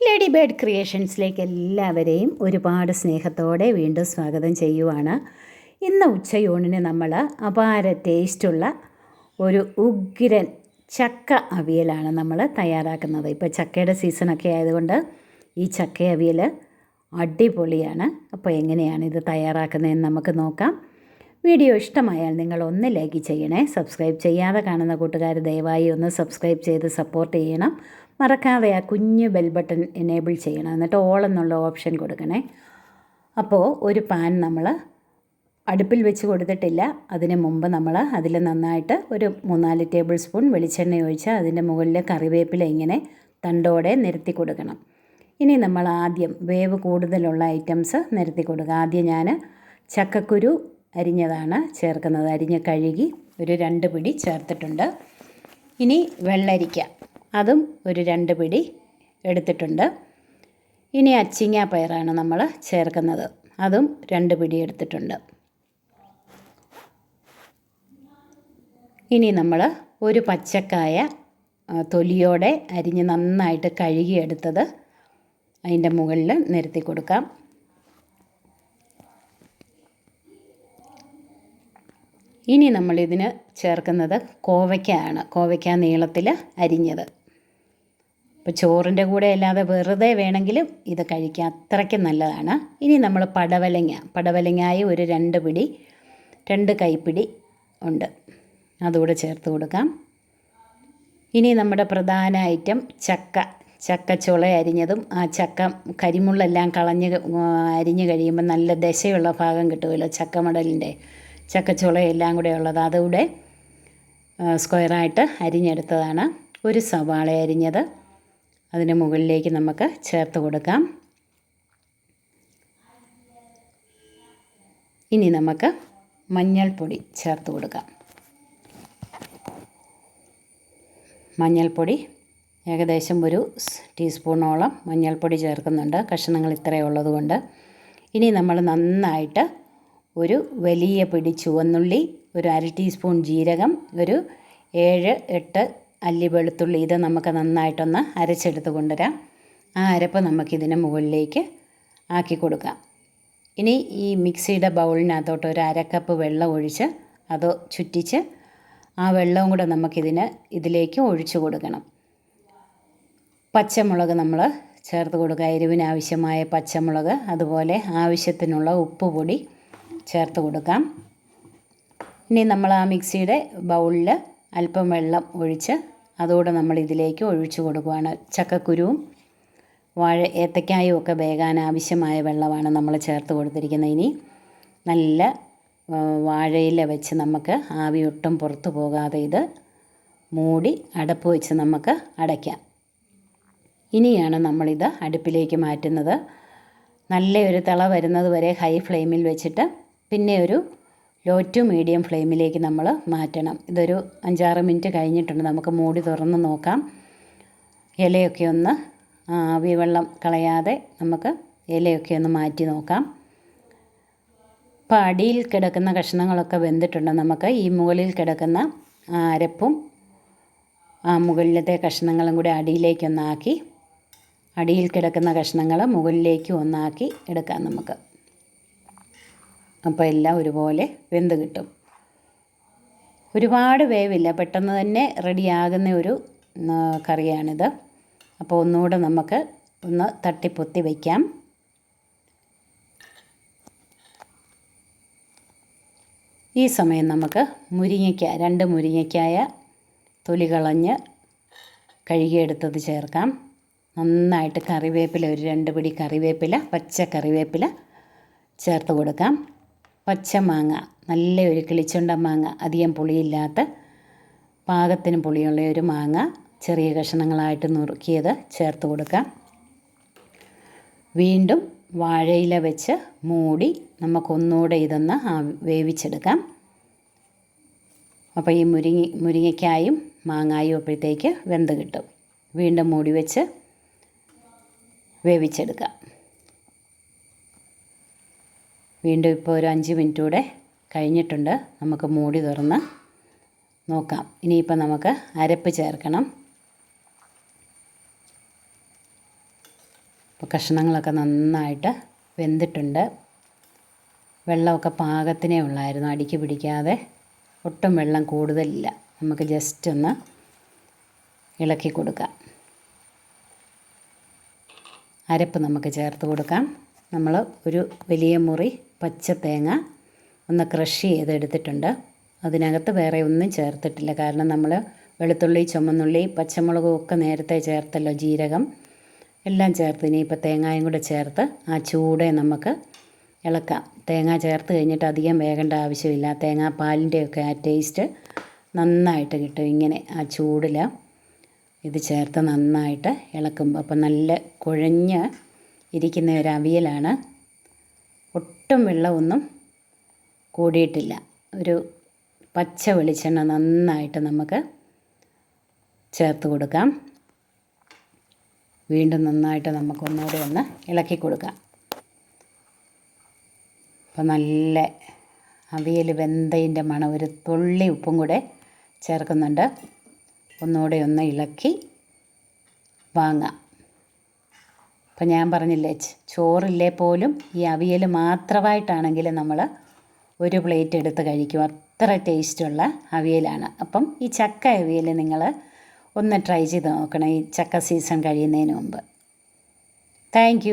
Lady bird ക്രിയേഷൻസിലേക്ക് എല്ലാവരെയും ഒരുപാട് സ്നേഹത്തോടെ വീണ്ടും സ്വാഗതം ചെയ്യുവാണ്. ഇന്ന് ഉച്ചയൂണിന് നമ്മൾ അപാര ടേസ്റ്റുള്ള ഒരു ഉഗ്രൻ ചക്ക അവിയലാണ് നമ്മൾ തയ്യാറാക്കുന്നത്. ഇപ്പോൾ ചക്കയുടെ സീസണൊക്കെ ആയതുകൊണ്ട് ഈ ചക്ക അവിയൽ അടിപൊളിയാണ്. അപ്പോൾ എങ്ങനെയാണ് ഇത് തയ്യാറാക്കുന്നതെന്ന് നമുക്ക് നോക്കാം. വീഡിയോ ഇഷ്ടമായാൽ നിങ്ങൾ ഒന്ന് ലൈക്ക് ചെയ്യണേ. സബ്സ്ക്രൈബ് ചെയ്യാതെ കാണുന്ന കൂട്ടുകാർ ദയവായി ഒന്ന് സബ്സ്ക്രൈബ് ചെയ്ത് സപ്പോർട്ട് ചെയ്യണം. മറക്കാതെ ആ കുഞ്ഞ് ബെൽ ബട്ടൺ എനേബിൾ ചെയ്യണം. എന്നിട്ട് ഓൾ എന്നുള്ള ഓപ്ഷൻ കൊടുക്കണേ. അപ്പോൾ ഒരു പാൻ നമ്മൾ അടുപ്പിൽ വെച്ച് കൊടുത്തിട്ടില്ല. അതിന് മുമ്പ് നമ്മൾ അതിൽ നന്നായിട്ട് ഒരു മൂന്നാൽ ടേബിൾ സ്പൂൺ വെളിച്ചെണ്ണ ഒഴിച്ച് അതിന്റെ മുകളിൽ കറിവേപ്പില ഇങ്ങനെ തണ്ടോടെ നിരത്തി കൊടുക്കണം. ഇനി നമ്മൾ ആദ്യം വേവ് കൂടുതലുള്ള ഐറ്റംസ് നിരത്തി കൊടുക്കുക. ആദ്യം ഞാൻ ചക്കക്കുരു അരിഞ്ഞതാണ് ചേർക്കുന്നത്. അരിഞ്ഞ് കഴുകി ഒരു രണ്ട് പിടി ചേർത്തിട്ടുണ്ട്. ഇനി വെള്ളരിക്ക. അതും ഒരു രണ്ട് പിടി എടുത്തിട്ടുണ്ട്. ഇനി അച്ചിങ്ങ പയറാണ് നമ്മൾ ചേർക്കുന്നത്. അതും രണ്ട് പിടി എടുത്തിട്ടുണ്ട്. ഇനി നമ്മൾ ഒരു പച്ചക്കായ തൊലിയോടെ അരിഞ്ഞ് നന്നായിട്ട് കഴുകിയെടുത്തത് അതിന്റെ മുകളിൽ നിരത്തി കൊടുക്കാം. ഇനി നമ്മളിതിന് ചേർക്കുന്നത് കോവയ്ക്കയാണ് കോവയ്ക്ക നീളത്തിൽ അരിഞ്ഞത്. ഇപ്പോൾ ചോറിന്റെ കൂടെ അല്ലാതെ വെറുതെ വേണമെങ്കിലും ഇത് കഴിക്കാൻ അത്രയ്ക്ക് നല്ലതാണ്. ഇനി നമ്മൾ പടവലങ്ങ പടവലങ്ങായി ഒരു രണ്ട് പിടി രണ്ട് കൈപ്പിടി ഉണ്ട്. അതുകൂടെ ചേർത്ത് കൊടുക്കാം. ഇനി നമ്മുടെ പ്രധാന ഐറ്റം ചക്ക ചക്കച്ചുള അരിഞ്ഞതും ആ ചക്ക കരിമുള്ളെല്ലാം കളഞ്ഞ് അരിഞ്ഞ് കഴിയുമ്പോൾ നല്ല ദശയുള്ള ഭാഗം കിട്ടുമല്ലോ ചക്കമടലിന്റെ ചക്കച്ചുള എല്ലാം കൂടെ ഉള്ളത്. അതുകൂടെ സ്ക്വയറായിട്ട് അരിഞ്ഞെടുത്തതാണ്. ഒരു സവാള അരിഞ്ഞത്. അതിന് മുകളിലേക്ക് നമുക്ക് ചേർത്ത് കൊടുക്കാം. ഇനി നമുക്ക് മഞ്ഞൾപ്പൊടി ചേർത്ത് കൊടുക്കാം. മഞ്ഞൾപ്പൊടി ഏകദേശം ഒരു ടീസ്പൂണോളം മഞ്ഞൾപ്പൊടി ചേർക്കുന്നുണ്ട്. കഷ്ണങ്ങൾ ഇത്രയേ ഉള്ളതുകൊണ്ട്. ഇനി നമ്മൾ നന്നായിട്ട് ഒരു വലിയ പിടി ചുവന്നുള്ളി ഒരു അര ടീസ്പൂൺ ജീരകം ഒരു ഏഴ് എട്ട് അല്ലി വെളുത്തുള്ളി ഇത് നമുക്ക് നന്നായിട്ടൊന്ന് അരച്ചെടുത്ത് കൊണ്ടുവരാം. ആ അരപ്പ് നമുക്കിതിന് മുകളിലേക്ക് ആക്കി കൊടുക്കാം. ഇനി ഈ മിക്സിയുടെ ബൗളിനകത്തോട്ട് ഒരു അരക്കപ്പ് വെള്ളം ഒഴിച്ച് അത് ചുറ്റിച്ച് ആ വെള്ളവും കൂടെ നമുക്കിതിന് ഇതിലേക്ക് ഒഴിച്ചു കൊടുക്കണം. പച്ചമുളക് നമ്മൾ ചേർത്ത് കൊടുക്കുക. എരിവിന് ആവശ്യമായ പച്ചമുളക് അതുപോലെ ആവശ്യത്തിനുള്ള ഉപ്പ് പൊടി ചേർത്ത് കൊടുക്കാം. ഇനി നമ്മൾ ആ മിക്സിയുടെ ബൗളിൽ അല്പം വെള്ളം ഒഴിച്ച് അതുകൂടെ നമ്മൾ ഇതിലേക്ക് ഒഴിച്ചു കൊടുക്കുകയാണ് ചക്കക്കുരുവും വാഴ ഏത്തക്കായും ഒക്കെ വേകാൻ ആവശ്യമായ വെള്ളമാണ് നമ്മൾ ചേർത്ത് കൊടുത്തിരിക്കുന്നത്. ഇനി നല്ല വാഴയില വെച്ച് നമുക്ക് ആവി ഒട്ടും പുറത്തു പോകാതെ ഇത് മൂടി അടപ്പ് വെച്ച് നമുക്ക് അടയ്ക്കാം. ഇനിയാണ് നമ്മളിത് അടുപ്പിലേക്ക് മാറ്റുന്നത്. നല്ലൊരു തിള വരുന്നത് വരെ ഹൈ ഫ്ലെയിമിൽ വെച്ചിട്ട് പിന്നെ ഒരു ലോ ടു മീഡിയം ഫ്ലെയിമിലേക്ക് നമ്മൾ മാറ്റണം. ഇതൊരു അഞ്ചാറ് മിനിറ്റ് കഴിഞ്ഞിട്ടുണ്ട്. നമുക്ക് മൂടി തുറന്ന് നോക്കാം. ഇലയൊക്കെ ഒന്ന് ആവി വെള്ളം കളയാതെ നമുക്ക് ഇലയൊക്കെ ഒന്ന് മാറ്റി നോക്കാം. അപ്പോൾ അടിയിൽ കിടക്കുന്ന കഷ്ണങ്ങളൊക്കെ വെന്തിട്ടുണ്ട്. നമുക്ക് ഈ മുകളിൽ കിടക്കുന്ന അരപ്പും ആ മുകളിലത്തെ കഷ്ണങ്ങളും കൂടി അടിയിലേക്കൊന്നാക്കി അടിയിൽ കിടക്കുന്ന കഷ്ണങ്ങൾ മുകളിലേക്ക് ഒന്നാക്കി എടുക്കാം നമുക്ക്. അപ്പോൾ എല്ലാം ഒരുപോലെ വെന്ത് കിട്ടും. ഒരുപാട് വേവില്ല. പെട്ടെന്ന് തന്നെ റെഡിയാകുന്ന ഒരു കറിയാണിത്. അപ്പോൾ ഒന്നുകൂടെ നമുക്ക് ഒന്ന് തട്ടിപ്പൊത്തി വയ്ക്കാം. ഈ സമയം നമുക്ക് മുരിങ്ങയ്ക്ക രണ്ട് മുരിങ്ങയ്ക്കായ തൊലി കളഞ്ഞ് കഴുകിയെടുത്തത് ചേർക്കാം. നന്നായിട്ട് കറിവേപ്പില ഒരു രണ്ട് പിടി കറിവേപ്പില പച്ച കറിവേപ്പില ചേർത്ത് കൊടുക്കാം. പച്ചമാങ്ങ നല്ല ഒരു കിളിച്ചുണ്ട മാങ്ങ അധികം പുളിയില്ലാത്ത പാകത്തിന് പുളിയുള്ള ഒരു മാങ്ങ ചെറിയ കഷണങ്ങളായിട്ട് നുറുക്കിയത് ചേർത്ത് കൊടുക്കാം. വീണ്ടും വാഴയില വെച്ച് മൂടി നമുക്കൊന്നുകൂടെ ഇതൊന്ന് വേവിച്ചെടുക്കാം. അപ്പോൾ ഈ മുരിങ്ങ മുരിങ്ങയ്ക്കായും മാങ്ങായും അപ്പോഴത്തേക്ക് വെന്ത് കിട്ടും. വീണ്ടും മൂടി വെച്ച് വേവിച്ചെടുക്കാം. വീണ്ടും ഇപ്പോൾ ഒരു അഞ്ച് മിനിറ്റ് കൂടെ കഴിഞ്ഞിട്ടുണ്ട്. നമുക്ക് മൂടി തുറന്ന് നോക്കാം. ഇനിയിപ്പോൾ നമുക്ക് അരപ്പ് ചേർക്കണം. ഇപ്പോൾ കഷ്ണങ്ങളൊക്കെ നന്നായിട്ട് വെന്തിട്ടുണ്ട്. വെള്ളമൊക്കെ പാകത്തിനേ ഉള്ളായിരുന്നു. അടിക്ക് പിടിക്കാതെ ഒട്ടും വെള്ളം കൂടുതലില്ല. നമുക്ക് ജസ്റ്റ് ഒന്ന് ഇളക്കി കൊടുക്കാം. അരപ്പ് നമുക്ക് ചേർത്ത് കൊടുക്കാം. നമ്മൾ ഒരു വലിയ മുറി പച്ച തേങ്ങ ഒന്ന് ക്രഷ് ചെയ്തെടുത്തിട്ടുണ്ട്. അതിനകത്ത് വേറെ ഒന്നും ചേർത്തിട്ടില്ല. കാരണം നമ്മൾ വെളുത്തുള്ളി ചുമന്നുള്ളി പച്ചമുളകും ഒക്കെ നേരത്തെ ചേർത്തല്ലോ ജീരകം എല്ലാം ചേർത്ത്. ഇനിയിപ്പോൾ തേങ്ങായും കൂടെ ചേർത്ത് ആ ചൂടെ നമുക്ക് ഇളക്കാം. തേങ്ങ ചേർത്ത് കഴിഞ്ഞിട്ട് അധികം വേകേണ്ട ആവശ്യമില്ല. തേങ്ങാപ്പാലിന്റെയൊക്കെ ആ ടേസ്റ്റ് നന്നായിട്ട് കിട്ടും ഇങ്ങനെ ആ ചൂടിൽ ഇത് ചേർത്ത് നന്നായിട്ട് ഇളക്കുമ്പോൾ അപ്പം നല്ല കുഴഞ്ഞ് ഇരിക്കുന്ന ഒരു അവിയലാണ്. ഒട്ടും വെള്ളമൊന്നും കൂടിയിട്ടില്ല. ഒരു പച്ച വെളിച്ചെണ്ണ നന്നായിട്ട് നമുക്ക് ചേർത്ത് കൊടുക്കാം. വീണ്ടും നന്നായിട്ട് നമുക്ക് ഒന്നുകൂടെ ഒന്ന് ഇളക്കി കൊടുക്കാം. അപ്പോൾ നല്ല അവിയൽ വെന്തതിന്റെ മണം ഒരു തുള്ളി ഉപ്പും കൂടെ ചേർക്കുന്നുണ്ട്. ഒന്നുകൂടെ ഒന്ന് ഇളക്കി വാങ്ങാം. അപ്പം ഞാൻ പറഞ്ഞില്ലേ ചോറില്ലേ പോലും ഈ അവിയൽ മാത്രമായിട്ടാണെങ്കിൽ നമ്മൾ ഒരു പ്ലേറ്റ് എടുത്ത് കഴിക്കും. അത്ര ടേസ്റ്റുള്ള അവിയലാണ്. അപ്പം ഈ ചക്ക അവിയൽ നിങ്ങൾ ഒന്ന് ട്രൈ ചെയ്ത് നോക്കണം ഈ ചക്ക സീസൺ കഴിയുന്നതിന് മുമ്പ്. താങ്ക്